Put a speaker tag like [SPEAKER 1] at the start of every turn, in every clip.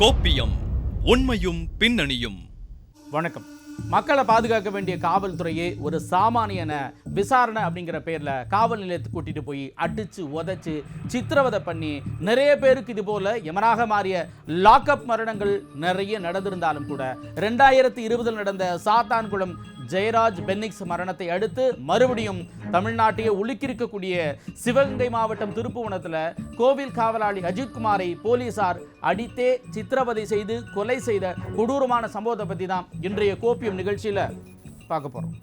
[SPEAKER 1] கோப்பியம் உண்மையும் பின்னணியும்.
[SPEAKER 2] வணக்கம். மக்களை பாதுகாக்க வேண்டிய காவல்துறையே ஒரு சாமானியன விசாரணை அப்படிங்கிற பேர்ல காவல் நிலையத்துக்கு கூட்டிட்டு போய் அடிச்சு உதைச்சு சித்திரவதை பண்ணி நிறைய பேருக்கு இது போல யமனாக மாறிய லாக்அப் மரணங்கள் நிறைய நடந்திருந்தாலும் கூட ரெண்டாயிரத்தி இருபதில் நடந்த சாத்தான்குளம் ஜெயராஜ் பென்னிக்ஸ் மரணத்தை அடுத்து மறுபடியும் தமிழ்நாட்டையே உலுக்கியிருக்கக்கூடிய சிவகங்கை மாவட்டம் திருப்புவனத்தில் கோவில் காவலாளி அஜித்குமாரை போலீசார் அடித்தே சித்திரவதை செய்து கொலை செய்த கொடூரமான சம்பவத்தை பற்றி தான் இன்றைய கோப்பியம் நிகழ்ச்சியில் பார்க்க போகிறோம்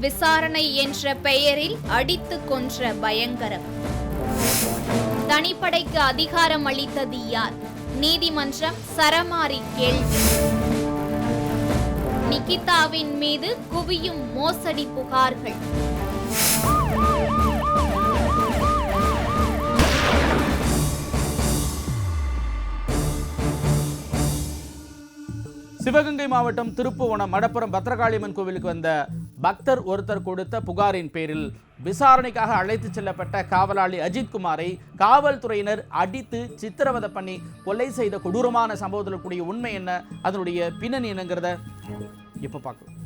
[SPEAKER 3] விசாரணை என்ற பெயரில் அடித்து கொன்ற பயங்கரம் தனிப்படைக்கு அதிகாரம் அளித்தது யார்? நீதிமன்றம் சரமாரி கேள்வி. நிகிதாவின் மீது குவியும் மோசடி புகார்கள்.
[SPEAKER 2] சிவகங்கை மாவட்டம் திருப்புவனம் மடப்புறம் பத்ரகாளியம்மன் கோவிலுக்கு வந்த பக்தர் ஒருத்தர் கொடுத்த புகாரின் பேரில் விசாரணைக்காக அழைத்து செல்லப்பட்ட காவலாளி அஜித்குமாரை காவல்துறையினர் அடித்து சித்திரவதை பண்ணி கொலை செய்த கொடூரமான சம்பவத்தில் கூடிய உண்மை என்ன? அதனுடைய பின்னணி என்னங்கிறத இப்போ பார்க்கலாம்.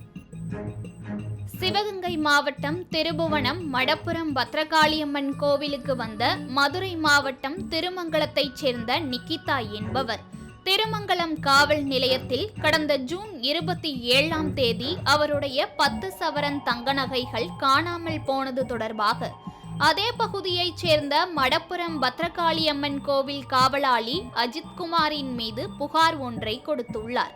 [SPEAKER 3] சிவகங்கை மாவட்டம் திருபுவனம் மடப்புரம் பத்ரகாளியம்மன் கோவிலுக்கு வந்த மதுரை மாவட்டம் திருமங்கலத்தைச் சேர்ந்த நிக்கிதா என்பவர். திருமங்கலம் காவல் நிலையத்தில் கடந்த ஜூன் இருபத்தி ஏழாம் தேதி அவருடைய பத்து சவரன் தங்க நகைகள் காணாமல் போனது தொடர்பாக அதே பகுதியைச் சேர்ந்த மடப்புரம் பத்ரகாளியம்மன் கோவில் காவலாளி அஜித்குமாரின் மீது புகார் ஒன்றை கொடுத்துள்ளார்.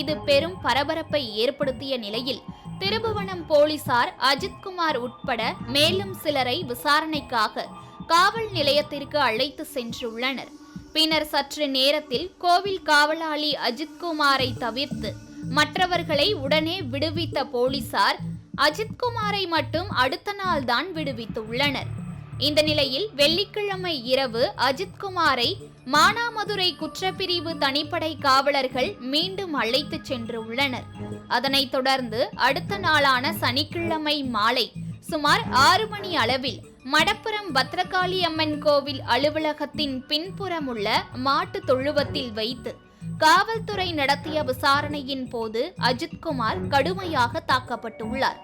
[SPEAKER 3] இது பெரும் பரபரப்பை ஏற்படுத்திய நிலையில் திருபுவனம் போலீசார் அஜித்குமார் உட்பட மேலும் சிலரை விசாரணைக்காக காவல் நிலையத்திற்கு அழைத்து சென்றுள்ளனர். பின்னர் சற்று நேரத்தில் கோவில் காவலாளி அஜித்குமாரை தவிர்த்து மற்றவர்களை உடனே விடுவித்த போலீசார் அஜித்குமாரை மட்டும் அடுத்த நாள்தான் விடுவித்துள்ளனர். இந்த நிலையில் வெள்ளிக்கிழமை இரவு அஜித்குமாரை மானாமதுரை குற்றப்பிரிவு தனிப்படை காவலர்கள் மீண்டும் அழைத்து சென்று உள்ளனர் அதனைத் தொடர்ந்து அடுத்த நாளான சனிக்கிழமை மாலை சுமார் ஆறு மணி அளவில் மடப்புரம் பத்ரகாளி அம்மன் கோவில் அலுவலகத்தின் பின்புறம் உள்ள மாட்டு தொழுவத்தில் வைத்து காவல்துறை நடத்திய விசாரணையின் போது அஜித்குமார் கடுமையாக தாக்கப்பட்டுள்ளார்.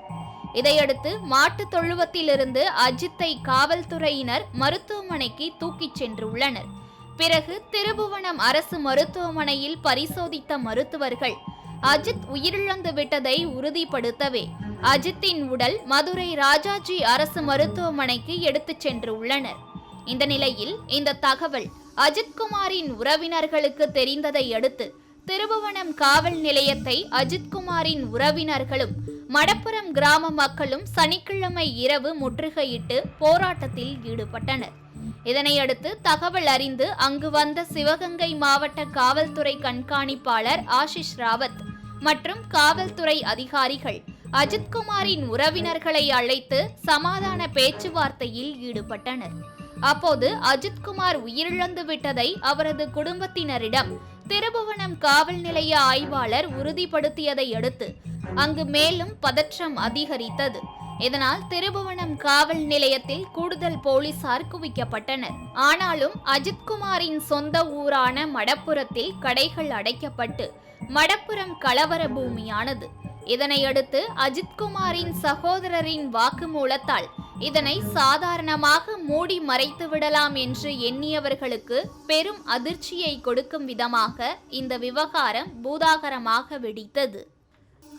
[SPEAKER 3] இதையடுத்து மாட்டு தொழுவத்திலிருந்து அஜித்தை காவல்துறையினர் மருத்துவமனைக்கு தூக்கிச் சென்றுள்ளனர். பிறகு திருபுவனம் அரசு மருத்துவமனையில் பரிசோதித்த மருத்துவர்கள் அஜித் உயிரிழந்து விட்டதை உறுதிப்படுத்தவே அஜித்தின் உடல் மதுரை ராஜாஜி அரசு மருத்துவமனைக்கு எடுத்துச் சென்று உள்ளனர் இந்த நிலையில் இந்த தகவல் அஜித்குமாரின் உறவினர்களுக்கு தெரிந்ததை அடுத்து திருபுவனம் காவல் நிலையத்தை அஜித்குமாரின் உறவினர்களும் மடப்புரம் கிராம மக்களும் சனிக்கிழமை இரவு முற்றுகையிட்டு போராட்டத்தில் ஈடுபட்டனர். இதனையடுத்து தகவல் அறிந்து அங்கு வந்த சிவகங்கை மாவட்ட காவல்துறை கண்காணிப்பாளர் ஆஷிஷ் ராவத் மற்றும் காவல்துறை அதிகாரிகள் அஜித்குமாரின் உறவினர்களை அழைத்து சமாதான பேச்சுவார்த்தையில் ஈடுபட்டனர். அப்போது அஜித்குமார் உயிரிழந்து விட்டதை அவரது குடும்பத்தினரிடம் திருபுவனம் காவல் நிலைய ஆய்வாளர் உறுதிப்படுத்தியதை அடுத்து அங்கு மேலும் பதற்றம் அதிகரித்தது. இதனால் திருபுவனம் காவல் நிலையத்தில் கூடுதல் போலீசார் குவிக்கப்பட்டனர். ஆனாலும் அஜித்குமாரின் சொந்த ஊரான மடப்புறத்தில் கடைகள் அடைக்கப்பட்டு மடப்புறம் கலவர பூமியானது. இதனையடுத்து அஜித்குமாரின் சகோதரரின் வாக்குமூலத்தால் இதனை சாதாரணமாக மூடி மறைத்து விடலாம் என்று எண்ணியவர்களுக்கு பெரும் அதிர்ச்சியை கொடுக்கும் விதமாக இந்த விவகாரம் பூதாகரமாக வெடித்தது.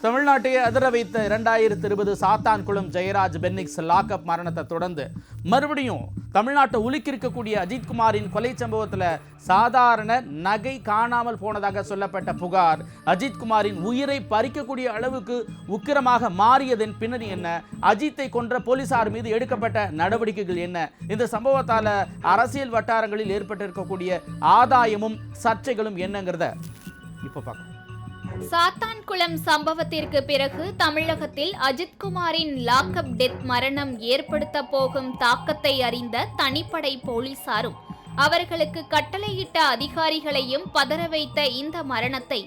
[SPEAKER 2] தமிழ்நாட்டை அதிர வைத்த இரண்டாயிரத்தி இருபது சாத்தான்குளம் ஜெயராஜ் பென்னிக்ஸ் லாக்அப் மரணத்தை தொடர்ந்து மறுபடியும் தமிழ்நாட்டை உலுக்கியிருக்கக்கூடிய அஜித்குமாரின் கொலை சம்பவத்தில் சாதாரண நகை காணாமல் போனதாக சொல்லப்பட்ட புகார் அஜித்குமாரின் உயிரை பறிக்கக்கூடிய அளவுக்கு உக்கிரமாக மாறியதன் பின்னணி என்ன? அஜித்தை கொன்ற போலீசார் மீது எடுக்கப்பட்ட நடவடிக்கைகள் என்ன? இந்த சம்பவத்தால் அரசியல் வட்டாரங்களில் ஏற்பட்டிருக்கக்கூடிய ஆதாயமும் சர்ச்சைகளும் என்னங்கிறத இப்போ பார்க்கலாம்.
[SPEAKER 3] சாத்தான்குளம் சம்பவத்திற்கு பிறகு தமிழகத்தில் அஜித்குமாரின் லாக்அப் டெத் மரணம் ஏற்படுத்த போகும் தாக்கத்தை அறிந்த தனிப்படை போலீசாரும் அவர்களுக்கு கட்டளையிட்ட அதிகாரிகளையும் பதற வைத்த இந்த மரணத்தை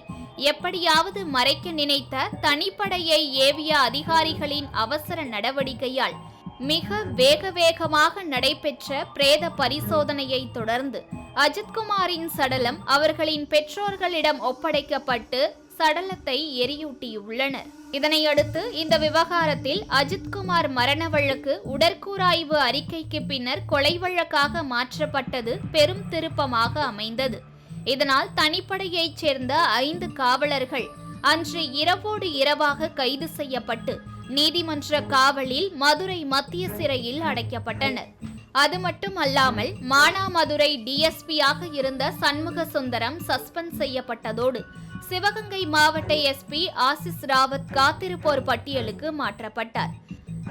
[SPEAKER 3] எப்படியாவது மறைக்க நினைத்த தனிப்படையை ஏவிய அதிகாரிகளின் அவசர நடவடிக்கையால் மிக வேக வேகமாக நடைபெற்ற பிரேத பரிசோதனையை தொடர்ந்து அஜித்குமாரின் சடலம் அவர்களின் பெற்றோர்களிடம் ஒப்படைக்கப்பட்டு சடலத்தை எரியூட்டியுள்ளனர். இதனையடுத்து இந்த விவகாரத்தில் அஜித்குமார் மரண வழக்கு உடற்கூராய்வு அறிக்கைக்கு பின்னர் கொலை வழக்காக மாற்றப்பட்டது பெரும் திருப்பமாக அமைந்தது. இதனால் தனிப்படையைச் சேர்ந்த ஐந்து காவலர்கள் அன்று இரவோடு இரவாக கைது செய்யப்பட்டு நீதிமன்ற காவலில் மதுரை மத்திய சிறையில் அடைக்கப்பட்டனர். அது மட்டுமல்லாமல் மானாமதுரை டிஎஸ்பியாக இருந்த சண்முக சுந்தரம் சஸ்பெண்ட் செய்யப்பட்டதோடு சிவகங்கை மாவட்ட எஸ்பி ஆசிஸ் ராவத் காத்திருப்போர் பட்டியலுக்கு மாற்றப்பட்டார்.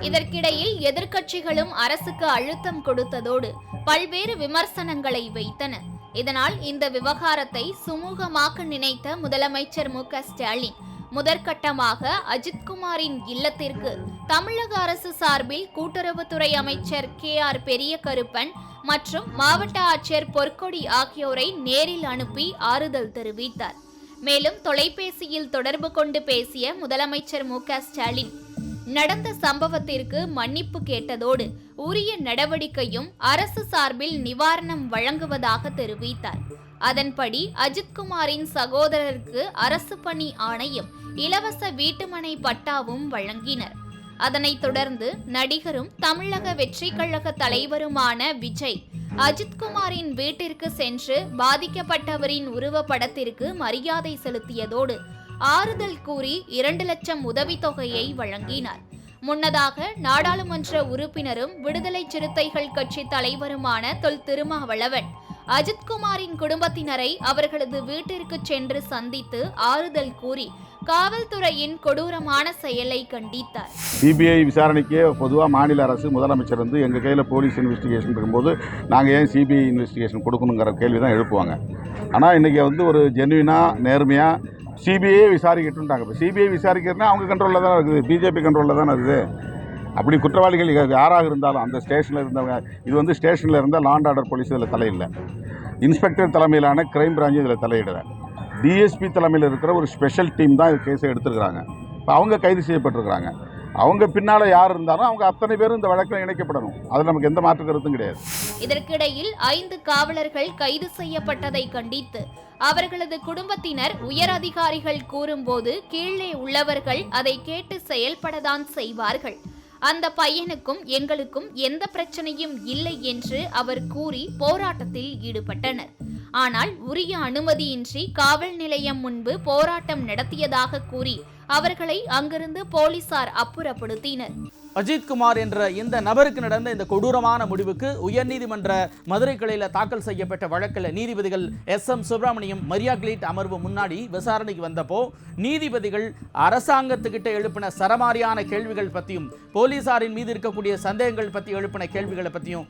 [SPEAKER 3] இதற்கிடையில் எதிர்க்கட்சிகளும் அரசுக்கு அழுத்தம் கொடுத்ததோடு பல்வேறு விமர்சனங்களை வைத்தன. இதனால் இந்த விவகாரத்தை சுமூகமாக்க நினைத்த முதலமைச்சர் மு க ஸ்டாலின் முதற்கட்டமாக அஜித்குமாரின் இல்லத்திற்கு தமிழக அரசு சார்பில் கூட்டுறவுத்துறை அமைச்சர் கே ஆர் பெரிய கருப்பன் மற்றும் மாவட்ட ஆட்சியர் பொற்கொடி ஆகியோரை நேரில் அனுப்பி ஆறுதல் தெரிவித்தார். மேலும் தொலைபேசியில் தொடர்பு கொண்டு பேசிய முதலமைச்சர் மு க ஸ்டாலின். நடந்த சம்பவத்திற்கு மன்னிப்பு கேட்டதோடு உரிய நடவடிக்கையும் அரசு சார்பில் நிவாரணம் வழங்குவதாக தெரிவித்தார். அதன்படி அஜித்குமாரின் சகோதரருக்கு அரசு பணி ஆணையம் இலவச வீட்டுமனை பட்டாவும் வழங்கினர். அதனைத் தொடர்ந்து நடிகரும் தமிழக வெற்றிக்கழக தலைவருமான விஜய் அஜித்குமாரின் வீட்டிற்கு சென்று பாதிக்கப்பட்டவரின் உருவப்படத்திற்கு மரியாதை செலுத்தியதோடு ஆறுதல் கூறி இரண்டு லட்சம் உதவித்தொகையை வழங்கினார். முன்னதாக நாடாளுமன்ற உறுப்பினரும் விடுதலை சிறுத்தைகள் கட்சி தலைவருமான தொல் திருமாவளவன் அஜித்குமாரின் குடும்பத்தினரை அவர்களது வீட்டிற்கு சென்று சந்தித்து ஆறுதல் கூறி காவல்துறையின் கொடூரமான செயலை கண்டித்தார்.
[SPEAKER 4] சிபிஐ விசாரணைக்கு பொதுவாக மாநில அரசு முதலமைச்சர் வந்து எங்கள் கையில் போலீஸ் இன்வெஸ்டிகேஷன் இருக்கும்போது நாங்கள் ஏன் சிபிஐ இன்வெஸ்டிகேஷன் கொடுக்கணுங்கிற கேள்வி தான் எழுப்புவாங்க. ஆனால் இன்றைக்கி வந்து ஒரு ஜென்வினாக நேர்மையாக சிபிஐ விசாரிக்கட்டும்ட்டாங்க. இப்போ சிபிஐ விசாரிக்கிறதுனா அவங்க கண்ட்ரோலில் தான் இருக்குது. பிஜேபி கண்ட்ரோலில் தானே இருக்குது. அப்படி குற்றவாளிகள் யாராக இருந்தாலும் அந்த ஸ்டேஷனில் இருந்தவங்க இது வந்து ஸ்டேஷனில் இருந்த லாண்ட் ஆர்டர் போலீஸ் இதில் தலையில்லை இன்ஸ்பெக்டர் தலைமையிலான கிரைம் பிரான்ச் இதில் தலையிடலை. டிஎஸ்பி தலைமையில் இருக்கிற ஒரு ஸ்பெஷல் டீம் தான் இது கேஸை எடுத்துருக்கிறாங்க. இப்போ அவங்க கைது செய்யப்பட்டிருக்கிறாங்க. அவங்க பின்னால் யார் இருந்தாலும் அவங்க அத்தனை பேரும் இந்த வழக்கில் இணைக்கப்படணும். அதில் நமக்கு எந்த மாற்று கருத்தும் கிடையாது.
[SPEAKER 3] இதற்கிடையில் ஐந்து காவலர்கள் கைது செய்யப்பட்டதை கண்டித்து அவர்களது குடும்பத்தினர் உயர் அதிகாரிகள் கூறும்போது கீழே உள்ளவர்கள் அதை கேட்டு செயல்படதான் செய்வார்கள். அந்த பையனுக்கும் எங்களுக்கும் எந்த பிரச்சனையும் இல்லை என்று அவர் கூறி போராட்டத்தில் ஈடுபட்டனர். ஆனால் உரிய அனுமதியின்றி காவல் நிலையம் முன்பு போராட்டம் நடத்தியதாக கூறி அவர்களை அங்கிருந்து போலீசார் அப்புறப்படுத்தினர்.
[SPEAKER 2] அஜித்குமார் என்ற இந்த நபருக்கு நடந்த இந்த கொடூரமான முடிவுக்கு உயர்நீதிமன்ற மதுரை கிளையில் தாக்கல் செய்யப்பட்ட வழக்கில் நீதிபதிகள் எஸ் எம் சுப்பிரமணியம் மரியா கிளீட் அமர்வு முன்னாடி விசாரணைக்கு வந்தப்போ நீதிபதிகள் அரசாங்கத்துக்கிட்ட எழுப்பின சரமாரியான கேள்விகள் பற்றியும் போலீசாரின் மீது இருக்கக்கூடிய சந்தேகங்கள் பற்றி எழுப்பின கேள்விகளை பற்றியும்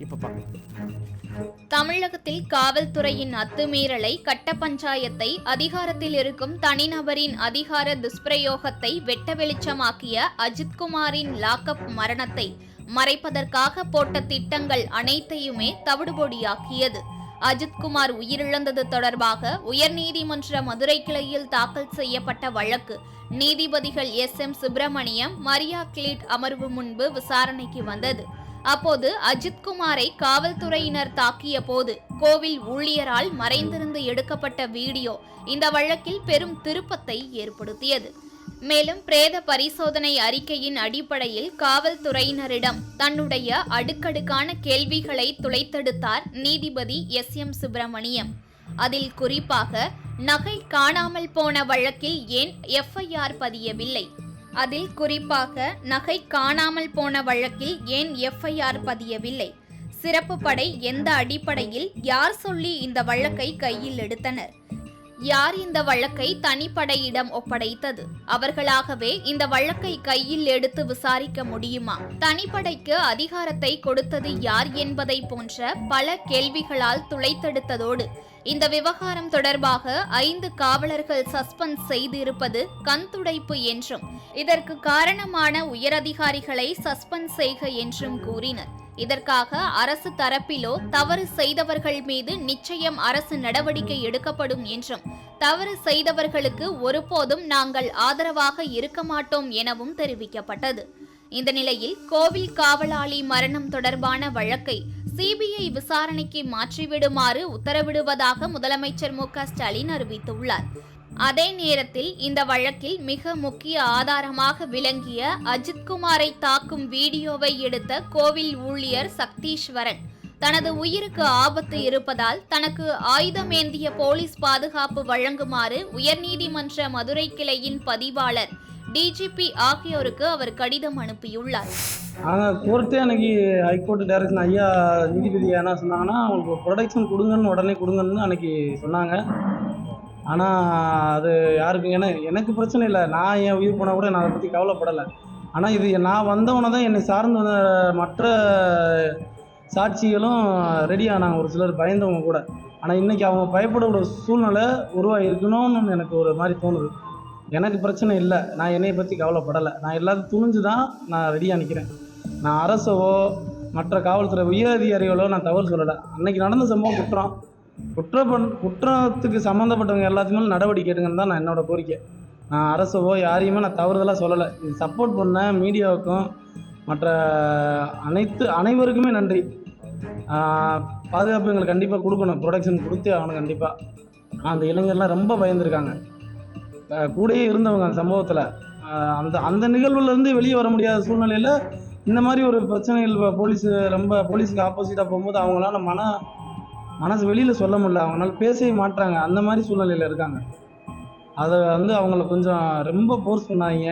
[SPEAKER 2] இப்போ பார்க்கலாம்
[SPEAKER 3] தமிழகத்தில் காவல்துறையின் அத்துமீறலை கட்ட பஞ்சாயத்தை அதிகாரத்தில் இருக்கும் தனிநபரின் அதிகார துஷ்பிரயோகத்தை வெட்ட வெளிச்சமாக்கிய அஜித்குமாரின் லாக்அப் மரணத்தை மறைப்பதற்காக போட்ட திட்டங்கள் அனைத்தையுமே தவிடுபொடியாக்கியது. அஜித்குமார் உயிரிழந்தது தொடர்பாக உயர்நீதிமன்ற மதுரை கிளையில் தாக்கல் செய்யப்பட்ட வழக்கு நீதிபதிகள் எஸ் எம் சுப்பிரமணியம் மரியா கிளீட் அமர்வு முன்பு விசாரணைக்கு வந்தது. அப்போது அஜித்குமாரை காவல்துறையினர் தாக்கிய போது கோவில் ஊழியரால் மறைந்திருந்து எடுக்கப்பட்ட வீடியோ இந்த வழக்கில் பெரும் திருப்பத்தை ஏற்படுத்தியது. மேலும் பிரேத பரிசோதனை அறிக்கையின் அடிப்படையில் காவல்துறையினரிடம் தன்னுடைய அடுக்கடுக்கான கேள்விகளை துளைத்தெடுத்தார் நீதிபதி எஸ். எம். சுப்பிரமணியம். அதில் குறிப்பாக நகை காணாமல் போன வழக்கில் ஏன் எஃப்ஐஆர் பதியவில்லை? அதில் குறிப்பாக நகை காணாமல் போன வழக்கில் ஏன் எஃப்ஐஆர் பதியவில்லை? சிறப்பு படை எந்த அடிப்படையில் யார் சொல்லி இந்த வழக்கை கையில் எடுத்தனர்? யார் இந்த வழக்கை தனிப்படையிடம் ஒப்படைத்தது? அவர்களாகவே இந்த வழக்கை கையில் எடுத்து விசாரிக்க முடியுமா? தனிப்படைக்கு அதிகாரத்தை கொடுத்தது யார் என்பதை போன்ற பல கேள்விகளால் துளைத்தெடுத்ததோடு இந்த விவகாரம் தொடர்பாக ஐந்து காவலர்கள் சஸ்பெண்ட் செய்திருப்பது கண்துடைப்பு என்றும் இதற்கு காரணமான உயரதிகாரிகளை சஸ்பெண்ட் செய்க என்றும் கூறினர். இதற்காக அரசு தரப்பிலோ தவறு செய்தவர்கள் மீது நிச்சயம் அரசு நடவடிக்கை எடுக்கப்படும் என்றும் தவறு செய்தவர்களுக்கு ஒருபோதும் நாங்கள் ஆதரவாக இருக்க மாட்டோம் எனவும் தெரிவிக்கப்பட்டது. இந்த நிலையில் கோவில் காவலாளி மரணம் தொடர்பான வழக்கை சிபிஐ விசாரணைக்கு மாற்றிவிடுமாறு உத்தரவிடுவதாக முதலமைச்சர் மு க ஸ்டாலின் அறிவித்துள்ளார். அதே நேரத்தில் இந்த வழக்கில் மிக முக்கிய ஆதாரமாக விளங்கிய அஜித்குமாரை தாக்கும் வீடியோவை எடுத்த கோவில் ஊழியர் சக்தீஸ்வரன். தனது உயிருக்கு ஆபத்து இருப்பதால் தனக்கு ஆயுதம் ஏந்திய போலீஸ் பாதுகாப்பு வழங்குமாறு உயர்நீதிமன்ற மதுரை கிளையின் பதிவாளர் டிஜிபி ஆகியோருக்கு அவர் கடிதம் அனுப்பியுள்ளார்.
[SPEAKER 5] ஆனால் கோர்ட்டே அன்னைக்கு ஹைகோர்ட் டைரக்ஷன் ஐயா நீதிபதி என்ன சொன்னாங்கன்னா அவங்களுக்கு ப்ரொடெக்ஷன் கொடுங்கன்னு உடனே கொடுங்கன்னு அன்னைக்கு சொன்னாங்க. ஆனால் அது யாருக்கு என எனக்கு பிரச்சனை இல்லை. நான் என் உயிர் போனால் கூட நான் அதை பற்றி கவலைப்படலை. ஆனால் இது நான் வந்தவனை தான் என்னை சார்ந்து வந்த மற்ற சாட்சிகளும் ரெடி ஆனாங்க. ஒரு சிலர் பயந்தவங்க கூட. ஆனால் இன்றைக்கி அவங்க பயப்படக்கூடிய சூழ்நிலை உருவாகிருக்கணும்னு எனக்கு ஒரு மாதிரி தோணுது. எனக்கு பிரச்சனை இல்லை. நான் என்னையை பற்றி கவலைப்படலை. நான் எல்லாத்தையும் துணிஞ்சு தான் நான் ரெடியாக நிற்கிறேன் நான் அரசவோ மற்ற காவல்துறை உயர் அதிகாரிகளோ நான் தவறு சொல்லலை. அன்னைக்கு நடந்த சம்பவம் குற்றம். குற்ற பண் குற்றத்துக்கு சம்மந்தப்பட்டவங்க எல்லாத்துக்குமே நடவடிக்கை எடுங்கன்னு தான் நான் என்னோட கோரிக்கை. நான் அரசவோ யாரையுமே நான் தவறுதலாக சொல்லலை. இது சப்போர்ட் பண்ண மீடியாவுக்கும் மற்ற அனைத்து அனைவருக்குமே நன்றி. பாதுகாப்பு எங்களுக்கு கண்டிப்பாக கொடுக்கணும். ப்ரொடக்ஷன் கொடுத்தே ஆகணும் கண்டிப்பாக அந்த இளைஞர்லாம் ரொம்ப பயந்துருக்காங்க. கூடயே இருந்தவங்க அந்த சம்பவத்தில். அந்த அந்த நிகழ்வுலேருந்து வெளியே வர முடியாத சூழ்நிலையில் இந்த மாதிரி ஒரு பிரச்சனைகள் இப்போ ரொம்ப போலீஸுக்கு ஆப்போசிட்டாக போகும்போது அவங்களால மன மனசு வெளியில் சொல்ல முடியல. அவங்களால பேசவே மாட்றாங்க. அந்த மாதிரி சூழ்நிலையில் இருக்காங்க. அதை வந்து அவங்கள கொஞ்சம் ரொம்ப ஃபோர்ஸ் பண்ணாதீங்க.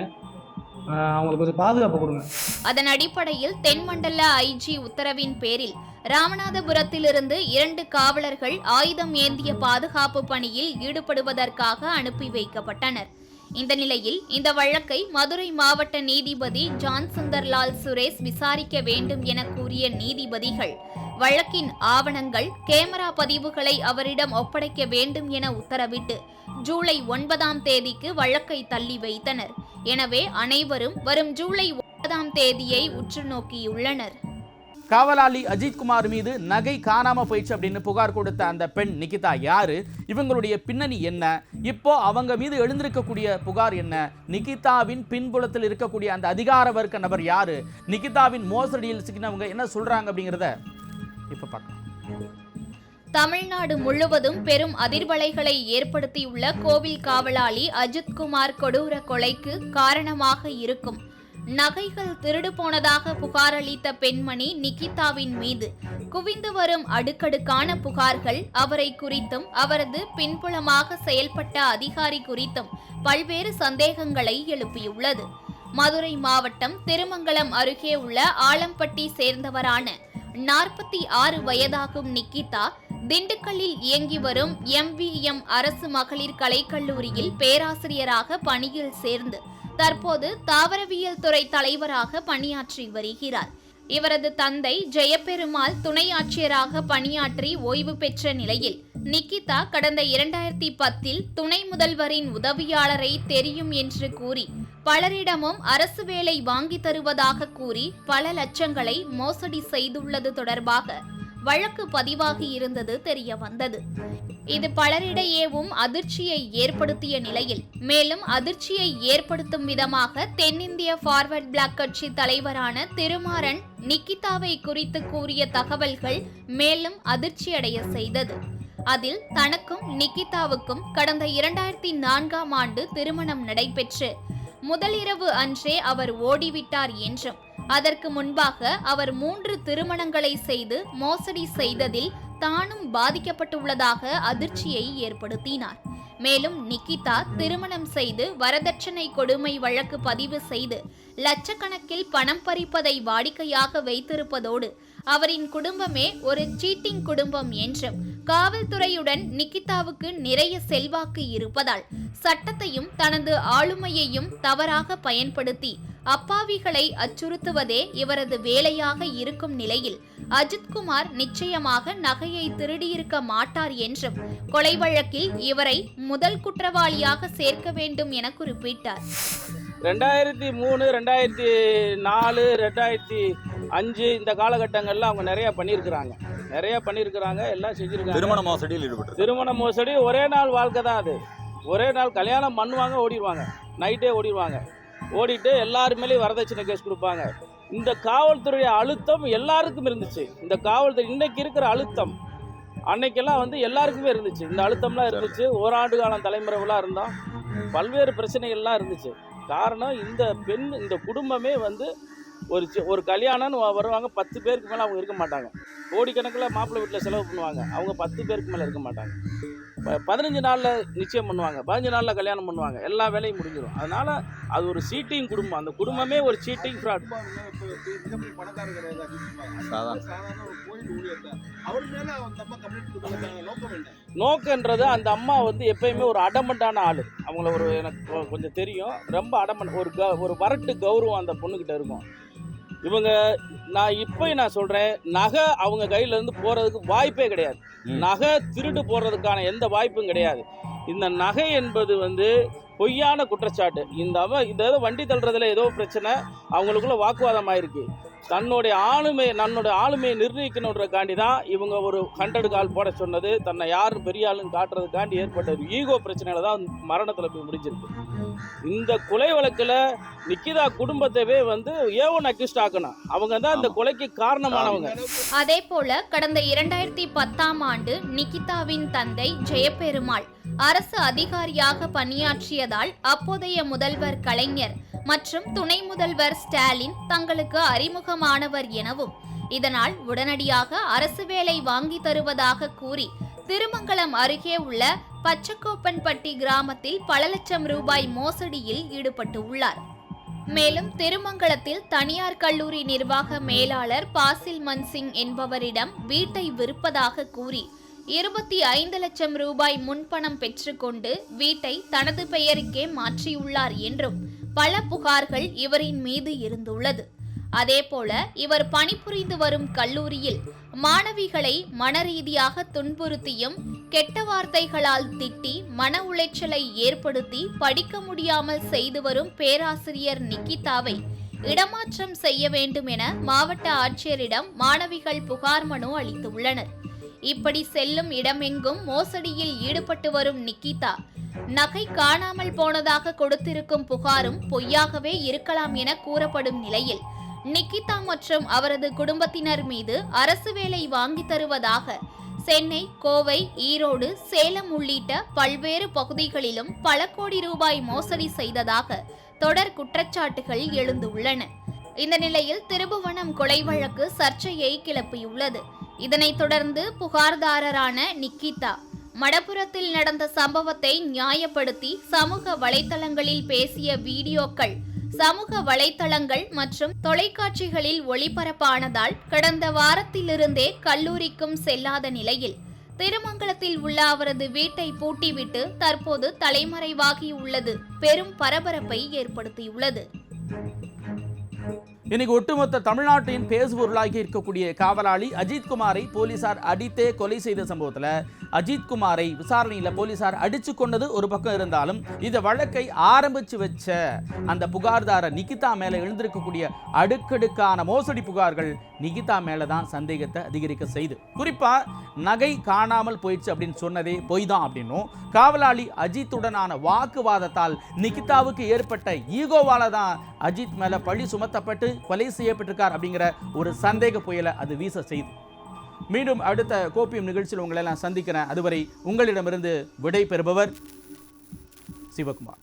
[SPEAKER 5] அவங்களுக்கு கொஞ்சம் பாதுகாப்பு கொடுங்க.
[SPEAKER 3] அதன் அடிப்படையில் தென்மண்டல ஐஜி உத்தரவின் பேரில் ராமநாதபுரத்திலிருந்து இரண்டு காவலர்கள் ஆயுதம் ஏந்திய பாதுகாப்பு பணியில் ஈடுபடுவதற்காக அனுப்பி வைக்கப்பட்டனர். இந்த நிலையில் இந்த வழக்கை மதுரை மாவட்ட நீதிபதி ஜான் சுந்தர்லால் சுரேஷ் விசாரிக்க வேண்டும் என கூறிய நீதிபதிகள் வழக்கின் ஆவணங்கள் கேமரா பதிவுகளை அவரிடம் ஒப்படைக்க வேண்டும் என உத்தரவிட்டு ஜூலை ஒன்பதாம் தேதிக்கு வழக்கை தள்ளி வைத்தனர். எனவே அனைவரும் வரும் ஜூலை ஒன்பதாம் தேதியை உற்று நோக்கியுள்ளனர்.
[SPEAKER 2] காவலாளி அஜித்குமார் மீது நகை காணாம போயிடுச்சு அப்படின்னு புகார் கொடுத்த அந்த பெண் நிகிதா யாரு? இவங்களுடைய பின்னணி என்ன? இப்போ அவங்க மீது எழுந்திருக்கக்கூடிய புகார் என்ன? நிகிதாவின் பின்புலத்தில் இருக்கக்கூடிய அந்த அதிகார வர்க்க நபர் யாரு? நிகிதாவின் மோசடியில் சிக்கினவங்க என்ன சொல்றாங்க அப்படிங்கிறத இப்போ பார்க்கலாம்.
[SPEAKER 3] தமிழ்நாடு முழுவதும் பெரும் அதிர்வலைகளை ஏற்படுத்தியுள்ள கோவில் காவலாளி அஜித்குமார் கொடூர கொலைக்கு காரணமாக இருக்கும். நகைகள் திருடு போனதாக புகார் அளித்த பெண்மணி நிகிதாவின் மீது குவிந்து வரும் அடுக்கடுக்கான புகார்கள் அவரை குறித்தும் அவரது பின்புலமாக செயல்பட்ட அதிகாரி குறித்தும் பல்வேறு சந்தேகங்களை எழுப்பியுள்ளது. மதுரை மாவட்டம் திருமங்கலம் அருகே உள்ள ஆலம்பட்டி சேர்ந்தவரான நாற்பத்தி ஆறு வயதாகும் நிக்கிதா திண்டுக்கல்லில் இயங்கி வரும் எம்விஎம் அரசு மகளிர் கலைக்கல்லூரியில் பேராசிரியராக பணியில் சேர்ந்து தற்போது தாவரவியல் துறை தலைவராக பணியாற்றி வருகிறார். இவரது தந்தை ஜெயபெருமாள் துணை ஆட்சியராக பணியாற்றி ஓய்வு பெற்ற நிலையில் நிக்கிதா கடந்த இரண்டாயிரத்தி பத்தில் துணை முதல்வரின் உதவியாளரை தெரியும் என்று கூறி பலரிடமும் அரசு வேலை வாங்கி தருவதாக கூறி பல லட்சங்களை மோசடி செய்துள்ளது தொடர்பாக வழக்கு பதிவாகி இருந்தது தெரிய வந்தது. இது பலரிடையேவும் அதிர்ச்சியை ஏற்படுத்திய நிலையில் மேலும் அதிர்ச்சியை ஏற்படுத்தும் விதமாக தென்னிந்திய ஃபார்வர்ட் பிளாக் கட்சி தலைவரான திருமாறன் நிக்கிதாவை குறித்து கூறிய தகவல்கள் மேலும் அதிர்ச்சியடைய செய்தது. அதில் தனக்கும் நிக்கிதாவுக்கும் கடந்த இரண்டாயிரத்தி நான்காம் ஆண்டு திருமணம் நடைபெற்று முதலிரவு அன்றே அவர் ஓடிவிட்டார் என்றும் அதற்கு முன்பாக அவர் மூன்று திருமணங்களை செய்து மோசடி செய்ததில் தானும் பாதிக்கப்பட்டுள்ளதாக அதிர்ச்சியை ஏற்படுத்தினார். மேலும் நிக்கிதா திருமணம் செய்து வரதட்சணை கொடுமை வழக்கு பதிவு செய்து லட்சக்கணக்கில் பணம் பறிப்பதை வாடிக்கையாக வைத்திருப்பதோடு அவரின் குடும்பமே ஒரு சீட்டிங் குடும்பம் என்றும் காவல்துறையுடன் நிக்கிதாவுக்கு நிறைய செல்வாக்கு இருப்பதால் சட்டத்தையும் தனது ஆளுமையையும் தவறாக பயன்படுத்தி அப்பாவிகளை அச்சுறுத்துவதே இவரது வேலையாக இருக்கும் நிலையில் அஜித்குமார் நிச்சயமாக நகையை திருடியிருக்க மாட்டார் என்றும் கொலை வழக்கில் இவரை முதல் குற்றவாளியாக சேர்க்க வேண்டும் என குறிப்பிட்டார்.
[SPEAKER 6] ரெண்டாயிரத்தி மூணு ரெண்டாயிரத்தி நாலு ரெண்டாயிரத்தி அஞ்சு இந்த காலகட்டங்கள்ல அவங்க நிறைய பண்ணியிருக்கிறாங்க. நிறைய பண்ணியிருக்கிறாங்க எல்லாம் செஞ்சிருக்காங்க.
[SPEAKER 7] திருமண மோசடியில் ஈடுபட்டு
[SPEAKER 6] திருமண மோசடி ஒரே நாள் வாழ்க்கை தான் அது. ஒரே நாள் கல்யாணம் பண்ணுவாங்க ஓடிடுவாங்க நைட்டே ஓடிடுவாங்க ஓடிட்டு எல்லாரு மேலேயும் வரதட்சணை கேஸ் கொடுப்பாங்க. இந்த காவல்துறை அழுத்தம் எல்லாருக்கும் இருந்துச்சு. இந்த காவல்துறை இன்னைக்கு இருக்கிற அழுத்தம். அன்னைக்கெல்லாம் வந்து எல்லாருக்குமே இருந்துச்சு. இந்த அழுத்தம்லாம் இருந்துச்சு. ஓராண்டு காலம் தலைமுறைகளாக இருந்தோம். பல்வேறு பிரச்சனைகள்லாம் இருந்துச்சு. காரணம் இந்த பெண் இந்த குடும்பமே வந்து ஒரு ஒரு கல்யாணம்னு வருவாங்க பத்து பேருக்கு மேலே அவங்க இருக்க மாட்டாங்க. கோடிக்கணக்கில் மாப்பிள்ளை வீட்டில் செலவு பண்ணுவாங்க. அவங்க பத்து பேருக்கு மேலே இருக்க மாட்டாங்க. பதினஞ்சு நாளில் நிச்சயம் பண்ணுவாங்க. பதினஞ்சு நாளில் கல்யாணம் பண்ணுவாங்க. எல்லா வேலையும் முடிஞ்சிடும் அதனால அது ஒரு சீட்டிங் குடும்பம். அந்த குடும்பமே ஒரு சீட்டிங் ஃப்ராட் நோக்கன்றது அந்த அம்மா வந்து எப்பயுமே ஒரு அடமண்டான ஆள். அவங்கள ஒரு எனக்கு கொஞ்சம் தெரியும். ரொம்ப அடமண்ட் ஒரு க ஒரு வரட்டு கௌரவம் அந்த பொண்ணுக்கிட்ட இருக்கும். இவங்க நான் இப்போ நான் சொல்கிறேன் நகை அவங்க கையிலேருந்து போகிறதுக்கு வாய்ப்பே கிடையாது. நகை திருடு போடுறதுக்கான எந்த வாய்ப்பும் கிடையாது. இந்த நகை என்பது வந்து பொய்யான குற்றச்சாட்டு. இந்த இந்த வண்டி தள்ளுறதுல ஏதோ பிரச்சனை அவங்களுக்குள்ள வாக்குவாதம் ஆயிருக்கு தன்னுடைய ஆளுமை தன்னுடைய ஆளுமையை நிர்ணயிக்கணுன்றக்காண்டி தான் இவங்க ஒரு ஹண்ட்ரட் கால் போட சொன்னது. தன்னை யார் பெரிய ஆளுன்னு காட்டுறதுக்காண்டி ஏற்பட்ட ஒரு ஈகோ பிரச்சனையில தான் மரணத்தில் போய் முடிஞ்சிருக்கு. இந்த கொலை வழக்கில் நிக்கிதா குடும்பத்தவே வந்து ஏவன் அக்யூஸ்ட் ஆக்கணும். அவங்க தான் இந்த கொலைக்கு காரணமானவங்க.
[SPEAKER 3] அதேபோல கடந்த இரண்டாயிரத்தி பத்தாம் ஆண்டு நிகிதாவின் தந்தை ஜெயபெருமாள் அரசு அதிகாரியாக பணியாற்றியதால் அப்போதைய முதல்வர் கலைஞர் மற்றும் துணை முதல்வர் ஸ்டாலின் தங்களுக்கு அறிமுகம் அறிமுகமானவர் எனவும் இதனால் உடனடியாக அரசு வேலை வாங்கி தருவதாக கூறி திருமங்கலம் அருகே உள்ள பச்சக்கோப்பன்பட்டி கிராமத்தில் பல லட்சம் ரூபாய் மோசடியில் ஈடுபட்டு உள்ளார். மேலும் திருமங்கலத்தில் தனியார் கல்லூரி நிர்வாக மேலாளர் பாசில் மன்சிங் என்பவரிடம் வீட்டை விற்பதாக கூறி இருபத்தி ஐந்து லட்சம் ரூபாய் முன்பணம் பெற்றுக்கொண்டு வீட்டை தனது பெயருக்கே மாற்றியுள்ளார் என்றும் பல புகார்கள் இவரின் மீது இருந்துள்ளது. அதேபோல இவர் பணிபுரிந்து வரும் கல்லூரியில் மாணவிகளை மனரீதியாக துன்புறுத்தியும் கெட்ட வார்த்தைகளால் திட்டி மன உளைச்சலை ஏற்படுத்தி படிக்க முடியாமல் செய்து வரும் பேராசிரியர் நிக்கிதாவை இடமாற்றம் செய்ய வேண்டும் என மாவட்ட ஆட்சியரிடம் மாணவிகள் புகார் மனு அளித்துள்ளனர் இப்படி செல்லும் இடமெங்கும் மோசடியில் ஈடுபட்டு வரும் நிக்கிதா நகை காணாமல் போனதாக கொடுத்திருக்கும் புகாரும் பொய்யாகவே இருக்கலாம் என கூறப்படும் நிலையில் நிக்கிதா மற்றும் அவரது குடும்பத்தினர் மீது அரசு வேலை வாங்கி தருவதாக சென்னை கோவை ஈரோடு சேலம் உள்ளிட்ட பல்வேறு பகுதிகளிலும் பல கோடி ரூபாய் மோசடி செய்ததாக தொடர் குற்றச்சாட்டுகள் எழுந்துள்ளன. இந்த நிலையில் திருபுவனம் கொலை வழக்கு சர்ச்சையை கிளப்பியுள்ளது. இதனைத் தொடர்ந்து புகார்தாரரான நிக்கிதா மடப்புறத்தில் நடந்த சம்பவத்தை நியாயப்படுத்தி சமூக வலைத்தளங்களில் பேசிய வீடியோக்கள் சமூக வலைத்தளங்கள் மற்றும் தொலைக்காட்சிகளில் ஒளிபரப்பானதால் கடந்த வாரத்திலிருந்தே கல்லூரிக்கும் செல்லாத நிலையில் திருமங்கலத்தில் உள்ள அவரது வீட்டை பூட்டிவிட்டு தற்போது தலைமறைவாகியுள்ளது பெரும் பரபரப்பை ஏற்படுத்தியுள்ளது.
[SPEAKER 2] இன்னைக்கு ஒட்டுமொத்த தமிழ்நாட்டின் பேசுபொருளாகி இருக்கக்கூடிய காவலாளி அஜித்குமாரை போலீசார் அடித்தே கொலை செய்த சம்பவத்தில் அஜித்குமாரை விசாரணையில் போலீசார் அடிச்சு கொண்டது ஒரு பக்கம் இருந்தாலும் இந்த வழக்கை ஆரம்பிச்சு வச்ச அந்த புகார்தார நிகிதா மேலே எழுந்திருக்கக்கூடிய அடுக்கடுக்கான மோசடி புகார்கள் நிகிதா மேலே தான் சந்தேகத்தை அதிகரிக்க செய்து. குறிப்பா நகை காணாமல் போயிடுச்சு அப்படின்னு சொன்னதே பொய் தான் அப்படின்னும் காவலாளி அஜித்துடனான வாக்குவாதத்தால் நிகிதாவுக்கு ஏற்பட்ட ஈகோவால தான் அஜித் மேல பழி சுமத்தப்பட்டு கொலை செய்யப்பட்டிருக்கார் அப்படிங்கிற ஒரு சந்தேக புயலை அது வீச செய்து. மீண்டும் அடுத்த கோப்பியம் நிகழ்ச்சியில் உங்களை எல்லாம் சந்திக்கிறேன். அதுவரை உங்களிடமிருந்து விடை பெறுபவர் சிவகுமார்.